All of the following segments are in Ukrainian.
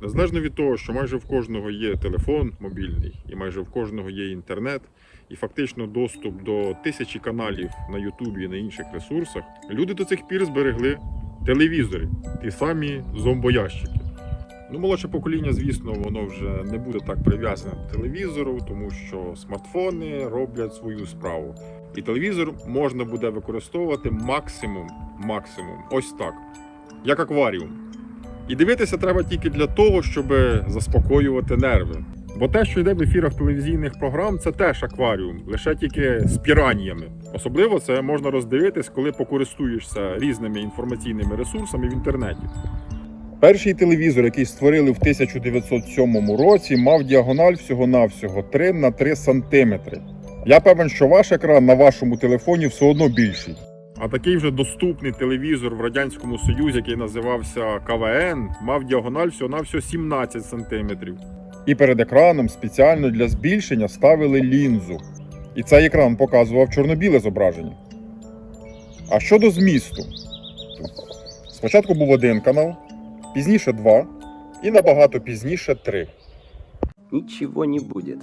Незалежно від того, що майже в кожного є телефон мобільний, і майже в кожного є інтернет, і фактично доступ до тисячі каналів на Ютубі і на інших ресурсах, люди до цих пір зберегли телевізори, ті самі зомбоящики. Ну, молодше покоління, звісно, воно вже не буде так прив'язане до телевізору, тому що смартфони роблять свою справу. І телевізор можна буде використовувати максимум, максимум, ось так, як акваріум. І дивитися треба тільки для того, щоб заспокоювати нерви. Бо те, що йде в ефірах телевізійних програм, це теж акваріум, лише тільки з піраннями. Особливо це можна роздивитись, коли покористуєшся різними інформаційними ресурсами в інтернеті. Перший телевізор, який створили в 1907 році, мав діагональ всього-навсього 3 на 3 сантиметри. Я певен, що ваш екран на вашому телефоні все одно більший. А такий вже доступний телевізор в Радянському Союзі, який називався КВН, мав діагональ всього-навсього 17 сантиметрів. І перед екраном спеціально для збільшення ставили лінзу. І цей екран показував чорно-біле зображення. А щодо змісту, спочатку був один канал, пізніше два, і набагато пізніше три. Ничего не будет.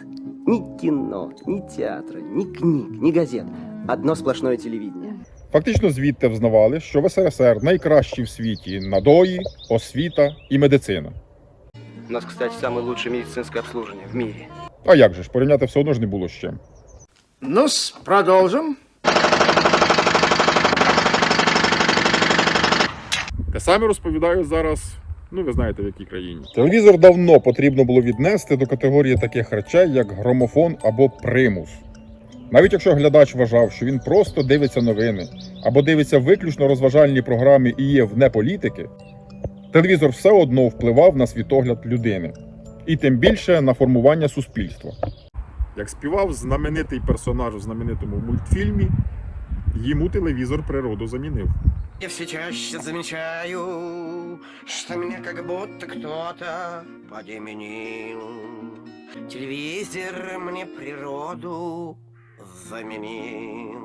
Ни кино, ни театра, ни книг, ни газет. Одно сплошное телевидение. Фактично звідти взнавали, що в СРСР найкращі в світі надої, освіта і медицина. У нас, кстати, самое лучшее медицинское обслуживание в мире. А як же ж, порівняти все одно ж не було з чим. ну продолжим. Те саме розповідаю зараз, ну ви знаєте в якій країні. Телевізор давно потрібно було віднести до категорії таких речей, як громофон або примус. Навіть якщо глядач вважав, що він просто дивиться новини або дивиться виключно розважальні програми і є вне політики, телевізор все одно впливав на світогляд людини, і тим більше на формування суспільства. Як співав знаменитий персонаж у знаменитому мультфільмі, йому телевізор природу замінив. Я все чаще замечаю, что меня как будто кто-то подеменил. Телевизор мне природу заменил.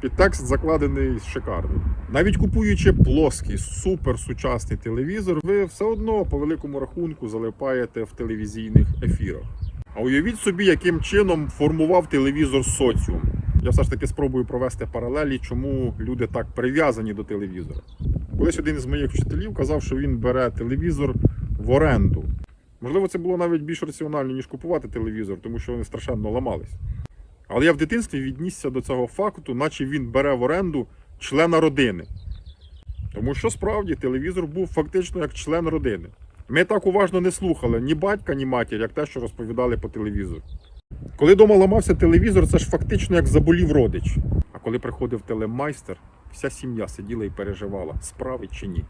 Підтекст закладений шикарний. Навіть купуючи плоский, суперсучасний телевізор, ви все одно по великому рахунку залипаєте в телевізійних ефірах. А уявіть собі, яким чином формував телевізор соціум. Я все ж таки спробую провести паралелі, чому люди так прив'язані до телевізора. Колись один із моїх вчителів казав, що він бере телевізор в оренду. Можливо, це було навіть більш раціонально, ніж купувати телевізор, тому що вони страшенно ламались. Але я в дитинстві віднісся до цього факту, наче він бере в оренду члена родини. Тому що справді телевізор був фактично як член родини. Ми так уважно не слухали ні батька, ні матір, як те, що розповідали по телевізору. Коли вдома ламався телевізор, це ж фактично як заболів родич. А коли приходив телемайстер, вся сім'я сиділа і переживала, справить чи ні.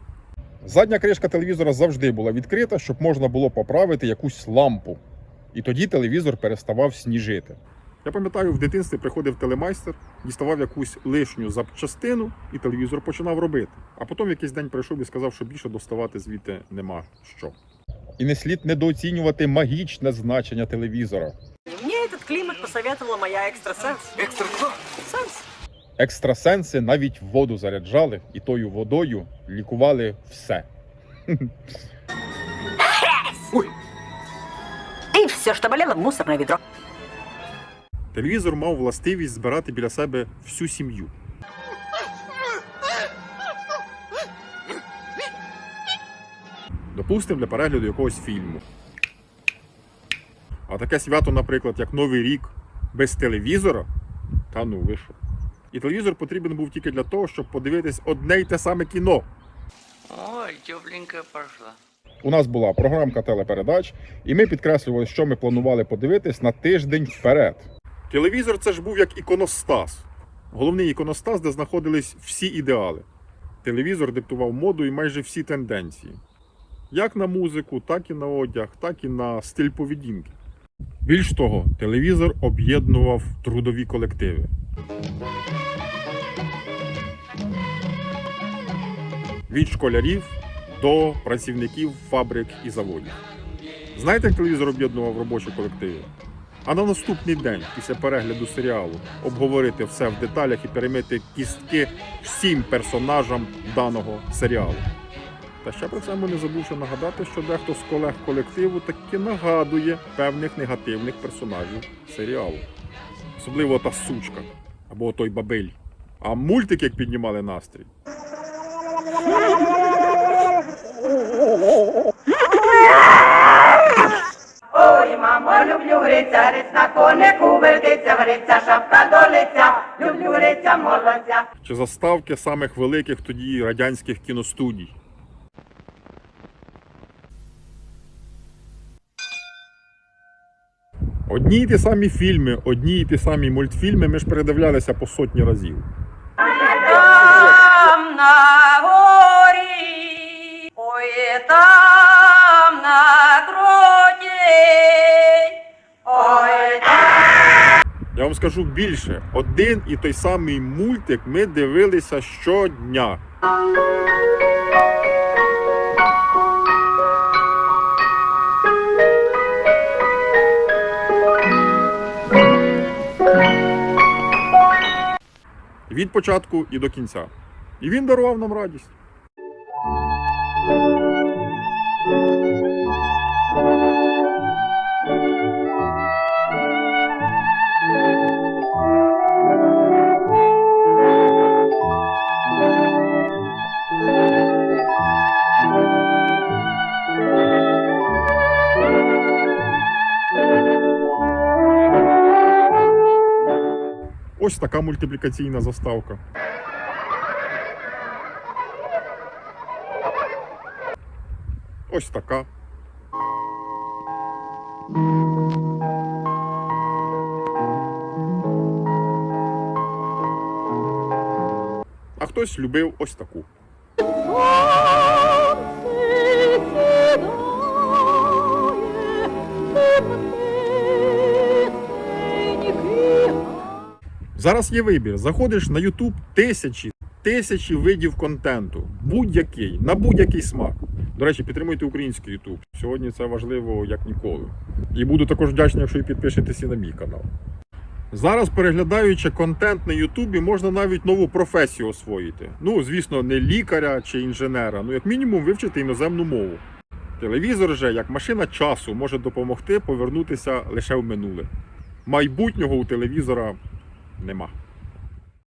Задня кришка телевізора завжди була відкрита, щоб можна було поправити якусь лампу. І тоді телевізор переставав сніжити. Я пам'ятаю, в дитинстві приходив телемайстер, діставав якусь лишню запчастину, і телевізор починав робити. А потім якийсь день прийшов і сказав, що більше доставати звідти нема що. І не слід недооцінювати магічне значення телевізора. Мне этот климат посоветовала моя экстрасенс. Экстра кто? Сенс. Екстрасенси навіть воду заряджали і тою водою лікували все. И все, что болело, в мусорное ведро. Телевізор мав властивість збирати біля себе всю сім'ю. Допустимо, для перегляду якогось фільму. А таке свято, наприклад, як Новий рік без телевізора, та ну ви що. І телевізор потрібен був тільки для того, щоб подивитись одне й те саме кіно. Ой, тепленькая пошла. У нас була програмка телепередач, і ми підкреслювали, що ми планували подивитись на тиждень вперед. Телевізор це ж був як іконостас. Головний іконостас, де знаходились всі ідеали. Телевізор диктував моду і майже всі тенденції. Як на музику, так і на одяг, так і на стиль поведінки. Більш того, телевізор об'єднував трудові колективи. Від школярів до працівників фабрик і заводів. Знаєте, як телевізор об'єднував робочі колективи? А на наступний день, після перегляду серіалу, обговорити все в деталях і перемити кістки всім персонажам даного серіалу. Та ще при цьому не забувши нагадати, що дехто з колег колективу таки нагадує певних негативних персонажів серіалу. Особливо та сучка або той бабель. А мультик як піднімали настрій. Люблю гриця, на конику вертиться, гриця, шапка до лиця, люблю гриця, молодця. чи заставки самих великих тоді радянських кіностудій. Одні й ті самі фільми, одні й ті самі мультфільми ми ж передивлялися по сотні разів. Там на горі, ой, там вам скажу більше: один і той самий мультик ми дивилися щодня. Від початку і до кінця. І він дарував нам радість. Ось така мультиплікаційна заставка. Ось така. А хтось любив ось таку. Зараз є вибір. Заходиш на YouTube тисячі, тисячі видів контенту. Будь-який, на будь-який смак. До речі, підтримуйте український YouTube. Сьогодні це важливо як ніколи. І буду також вдячний, якщо і підпишетесь і на мій канал. Зараз, переглядаючи контент на Ютубі, можна навіть нову професію освоїти. Ну, звісно, не лікаря чи інженера, ну як мінімум вивчити іноземну мову. Телевізор же, як машина часу, може допомогти повернутися лише в минуле. Майбутнього у телевізора нема.